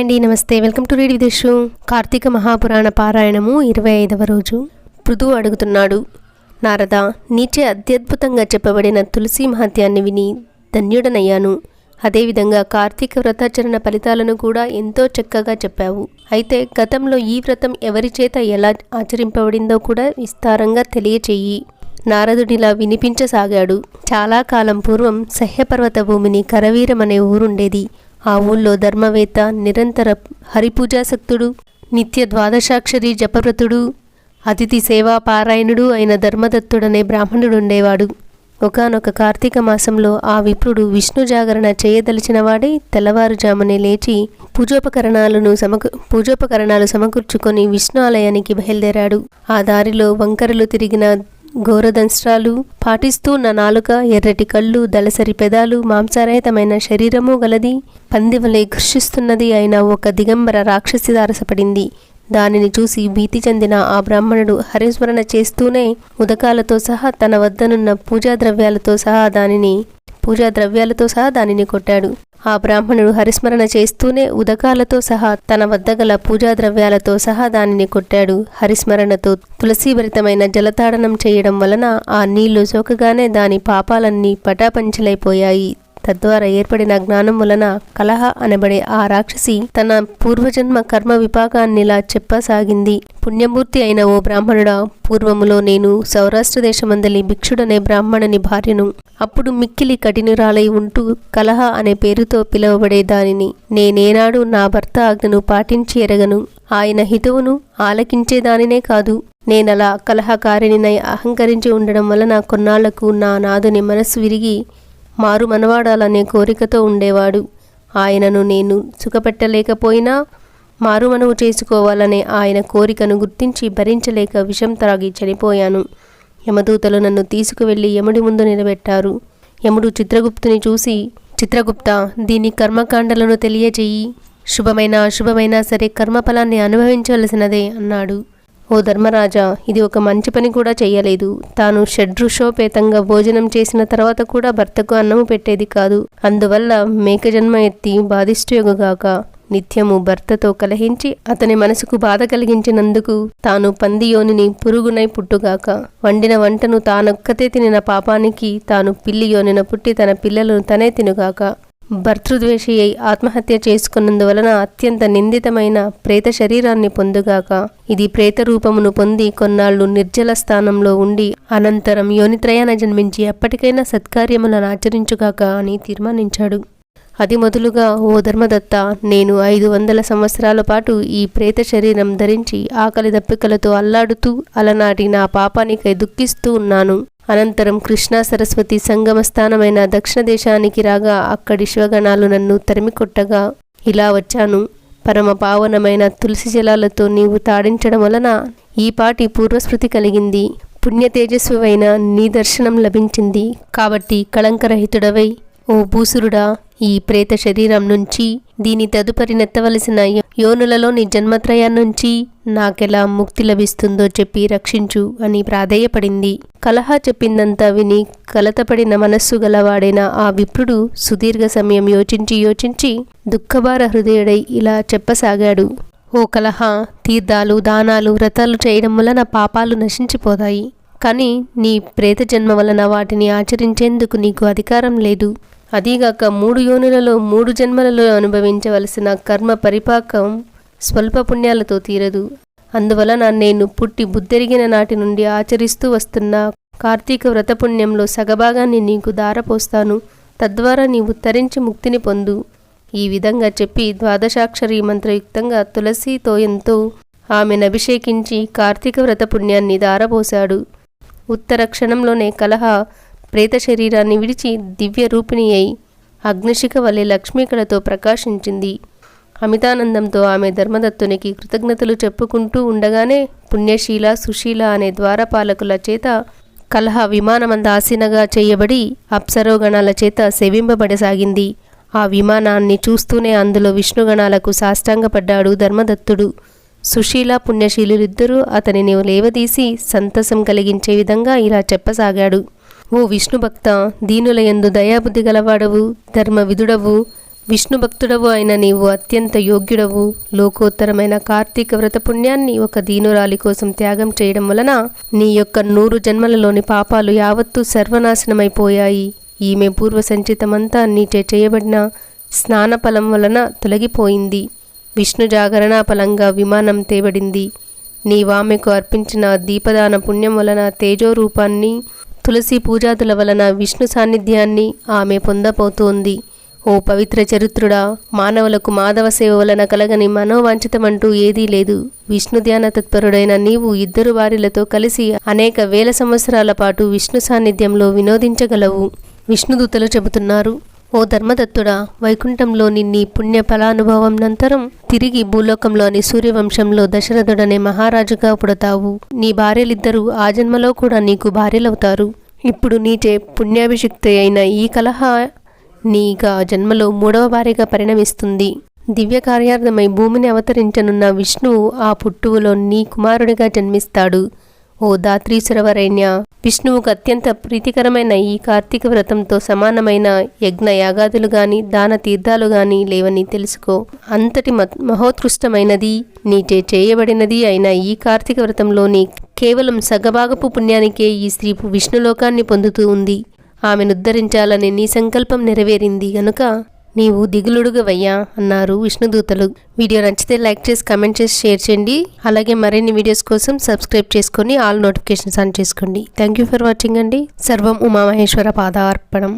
Hi అండి నమస్తే. Welcome to read విదేశు కార్తీక మహాపురాణ పారాయణము ఇరవై ఐదవ రోజు. పృథు అడుగుతున్నాడు నారద నీచే అత్యద్భుతంగా చెప్పబడిన తులసి మహత్యాన్ని విని ధన్యుడనయ్యాను. అదేవిధంగా కార్తీక వ్రతాచరణ ఫలితాలను కూడా ఎంతో చక్కగా చెప్పావు. అయితే గతంలో ఈ వ్రతం ఎవరి చేత ఎలా ఆచరింపబడిందో కూడా విస్తారంగా తెలియచేయి. నారదుడిలా వినిపించసాగాడు. చాలా కాలం పూర్వం సహ్యపర్వత భూమిని కరవీరం అనే ఊరుండేది. ఆ ఊళ్ళో ధర్మవేత్త నిరంతర హరిపూజాసక్తుడు నిత్య ద్వాదశాక్షరి జపవ్రతుడు అతిథి సేవా పారాయణుడు అయిన ధర్మదత్తుడనే బ్రాహ్మణుడుండేవాడు. ఒకనొక కార్తీక మాసంలో ఆ విప్రుడు విష్ణు జాగరణ చేయదలిచినవాడే తెల్లవారుజామునే లేచి పూజోపకరణాలను సమకు పూజోపకరణాలు సమకూర్చుకొని విష్ణు ఆలయానికి బయలుదేరాడు. ఆ దారిలో వంకరలు తిరిగిన ఘోరదంస్ట్రాలు పాటిస్తూ నా నాలుక ఎర్రటి కళ్ళు దళసరి పెదాలు మాంసారహితమైన శరీరము గలది పందివలే ఘర్షిస్తున్నది అయిన ఒక దిగంబర రాక్షసి దారసపడింది. దానిని చూసి భీతి చెందిన ఆ బ్రాహ్మణుడు హరిస్మరణ చేస్తూనే ఉదకాలతో సహా తన వద్దనున్న పూజా ద్రవ్యాలతో సహా దానిని పూజా ద్రవ్యాలతో సహా దానిని కొట్టాడు. ఆ బ్రాహ్మణుడు హరిస్మరణ చేస్తూనే ఉదకాలతో సహా తన వద్ద గల పూజా ద్రవ్యాలతో సహా దానిని కొట్టాడు. హరిస్మరణతో తులసీభరితమైన జలతాడనం చేయడం వలన ఆ నీళ్ళు సోకగానే దాని పాపాలన్నీ పటాపంచలైపోయాయి. తద్వారా ఏర్పడిన జ్ఞానం వలన కలహ అనబడే ఆ రాక్షసి తన పూర్వజన్మ కర్మ విపాకాన్నిలా చెప్పసాగింది. పుణ్యమూర్తి అయిన ఓ బ్రాహ్మణుడా పూర్వములో నేను సౌరాష్ట్ర దేశమందలి భిక్షుడనే బ్రాహ్మణుని భార్యను. అప్పుడు మిక్కిలి కఠినురాలై ఉంటూ కలహ అనే పేరుతో పిలువబడే దానిని నేనేనాడు నా భర్త ఆజ్ఞను పాటించి ఎరగను. ఆయన హితువును ఆలకించేదానినే కాదు. నేనలా కలహకారిణినై అహంకరించి ఉండడం వలన కొన్నాళ్ళకు నా నాదుని మనస్సు విరిగి మారు మనవాడాలనే కోరికతో ఉండేవాడు. ఆయనను నేను సుఖపెట్టలేకపోయినా మారుమనువు చేసుకోవాలనే ఆయన కోరికను గుర్తించి భరించలేక విషం త్రాగి చనిపోయాను. యమదూతలు నన్ను తీసుకువెళ్ళి యముడి ముందు నిలబెట్టారు. యముడు చిత్రగుప్తుని చూసి చిత్రగుప్త దీని కర్మకాండలను తెలియజేయి. శుభమైన అశుభమైనా సరే కర్మఫలాన్ని అనుభవించవలసినదే అన్నాడు. ఓ ధర్మరాజా ఇది ఒక మంచి పని కూడా చేయలేదు తాను షడ్రుషోపేతంగా భోజనం చేసిన తర్వాత కూడా భర్తకు అన్నము పెట్టేది కాదు. అందువల్ల మేక జన్మ ఎత్తి బాధిష్ఠయోగాక నిత్యము భర్తతో కలహించి అతని మనసుకు బాధ కలిగించినందుకు తాను పంది యోనిని పురుగునై పుట్టుగాక. వండిన వంటను తానొక్కతే తినిన పాపానికి తాను పిల్లి యోనిన పుట్టి తన పిల్లలను తనే తినుగాక. భర్తృద్వేషి అయి ఆత్మహత్య చేసుకున్నందువలన అత్యంత నిందితమైన ప్రేత శరీరాన్ని పొందుగాక ఇది ప్రేత రూపమును పొంది కొన్నాళ్ళు నిర్జల స్థానంలో ఉండి అనంతరం యోనిత్రయాన జన్మించి ఎప్పటికైనా సత్కార్యములను ఆచరించుగాక అని తీర్మానించాడు. అది మొదలుగా ఓ ధర్మదత్త నేను ఐదు వందల సంవత్సరాల పాటు ఈ ప్రేత శరీరం ధరించి ఆకలి దప్పికలతో అల్లాడుతూ అలనాటి నా పాపానికై దుఃఖిస్తూ ఉన్నాను. అనంతరం కృష్ణా సరస్వతి సంగమ స్థానమైన దక్షిణ దేశానికి రాగా అక్కడి శివగణాలు నన్ను తరిమికొట్టగా ఇలా వచ్చాను. పరమ పావనమైన తులసి జలాలతో నీవు తాడించడం వలన ఈ పాటి పూర్వస్మృతి కలిగింది. పుణ్య తేజస్వివైన నీ దర్శనం లభించింది. కాబట్టి కళంకరహితుడవై ఓ భూసురుడా ఈ ప్రేత శరీరం నుంచి దీని తదుపరి నెత్తవలసిన యోనులలోని నుంచి నాకెలా ముక్తి లభిస్తుందో చెప్పి రక్షించు అని ప్రాధేయపడింది. కలహ చెప్పిందంతా విని కలతపడిన మనస్సు గలవాడైన ఆ విప్రుడు సుదీర్ఘ సమయం యోచించి యోచించి దుఃఖభార హృదయుడై ఇలా చెప్పసాగాడు. ఓ కలహ తీర్థాలు దానాలు వ్రతాలు చేయడం వలన పాపాలు నశించిపోతాయి. కానీ నీ ప్రేత జన్మ వలన వాటిని ఆచరించేందుకు నీకు అధికారం లేదు. అదీగాక మూడు యోనులలో మూడు జన్మలలో అనుభవించవలసిన కర్మ పరిపాకం స్వల్ప పుణ్యాలతో తీరదు. అందువలన నేను పుట్టి బుద్ధెరిగిన నాటి నుండి ఆచరిస్తూ వస్తున్న కార్తీక వ్రతపుణ్యంలో సగభాగాన్ని నీకు దారపోస్తాను తద్వారా నీవు తరించి ముక్తిని పొందు. ఈ విధంగా చెప్పి ద్వాదశాక్షరి మంత్రయుక్తంగా తులసితో ఎంతో ఆమెను అభిషేకించి కార్తీక వ్రత పుణ్యాన్ని దారపోశాడు ఉత్తర క్షణంలోనే కలహ ప్రేత శరీరాన్ని విడిచి దివ్య రూపిణి అయి అగ్నిశిఖ వలె లక్ష్మీకళతో ప్రకాశించింది. అమితానందంతో ఆమె ధర్మదత్తునికి కృతజ్ఞతలు చెప్పుకుంటూ ఉండగానే పుణ్యశీల సుశీల అనే ద్వారపాలకుల చేత కలహ విమానమందాసీనగా చేయబడి అప్సరోగణాల చేత సేవింపబడసాగింది. ఆ విమానాన్ని చూస్తూనే అందులో విష్ణుగణాలకు సాష్టాంగపడ్డాడు ధర్మదత్తుడు. సుశీల పుణ్యశీలులిద్దరూ అతనిని లేవదీసి సంతసం కలిగించే విధంగా ఇలా చెప్పసాగాడు. ఓ విష్ణుభక్త దీనుల యందు దయాబుద్ధి గలవాడవు ధర్మ విదుడవు విష్ణు భక్తుడవు అయిన నీవు అత్యంత యోగ్యుడవు. లోకోత్తరమైన కార్తీక వ్రత పుణ్యాన్ని ఒక దీనురాలి కోసం త్యాగం చేయడం వలన నీ యొక్క నూరు జన్మలలోని పాపాలు యావత్తూ సర్వనాశనమైపోయాయి. ఈమె పూర్వ సంచితమంతా నీచే చేయబడిన స్నానఫలం వలన తొలగిపోయింది. విష్ణు జాగరణ ఫలంగా విమానం తేబడింది. నీవామెకు అర్పించిన దీపదాన పుణ్యం వలన తేజోరూపాన్ని తులసి పూజాదుల వలన విష్ణు సాన్నిధ్యాన్ని ఆమె పొందబోతోంది. ఓ పవిత్ర చరిత్రుడా మానవులకు మాధవ సేవ వలన కలగని మనోవాంఛితమంటూ ఏదీ లేదు. విష్ణు ధ్యాన తత్పరుడైన నీవు ఇద్దరు వారిలతో కలిసి అనేక వేల సంవత్సరాల పాటు విష్ణు సాన్నిధ్యంలో వినోదించగలవు. విష్ణుదూతలు చెబుతున్నారు ఓ ధర్మదత్తుడా వైకుంఠంలోని నీ పుణ్య ఫలానుభవం నంతరం తిరిగి భూలోకంలోని సూర్యవంశంలో దశరథుడనే మహారాజుగా పుడతావు. నీ భార్యలిద్దరూ ఆ జన్మలో కూడా నీకు భార్యలవుతారు. ఇప్పుడు నీచే పుణ్యాభిషిక్తి అయిన ఈ కలహ నీగా జన్మలో మూడవ భార్యగా పరిణమిస్తుంది. దివ్య కార్యార్థమై భూమిని అవతరించనున్న విష్ణువు ఆ పుట్టువులో నీ కుమారుడిగా జన్మిస్తాడు. ఓ దాత్రీశ్వరవరైన్య విష్ణువుకు అత్యంత ప్రీతికరమైన ఈ కార్తీక వ్రతంతో సమానమైన యజ్ఞ యాగాదులు గాని దాన తీర్థాలు గాని లేవని తెలుసుకో. అంతటి మహోత్కృష్టమైనది నీచే చేయబడినది అయిన ఈ కార్తీక వ్రతంలోని కేవలం సగభాగపు పుణ్యానికే ఈ స్త్రీ విష్ణులోకాన్ని పొందుతూ ఉంది. ఆమెను ఉద్ధరించాలని నీ సంకల్పం నెరవేరింది గనుక నీవు దిగులుడుగవయ్యా అన్నారు విష్ణుదూతలు. వీడియో నచ్చితే లైక్ చేసి కమెంట్ చేసి షేర్ చేయండి. అలాగే మరిన్ని వీడియోస్ కోసం సబ్స్క్రైబ్ చేసుకొని ఆల్ నోటిఫికేషన్స్ ఆన్ చేసుకోండి. థ్యాంక్ యూ ఫర్ వాచింగ్ అండి. సర్వం ఉమామహేశ్వర పాదార్పణం.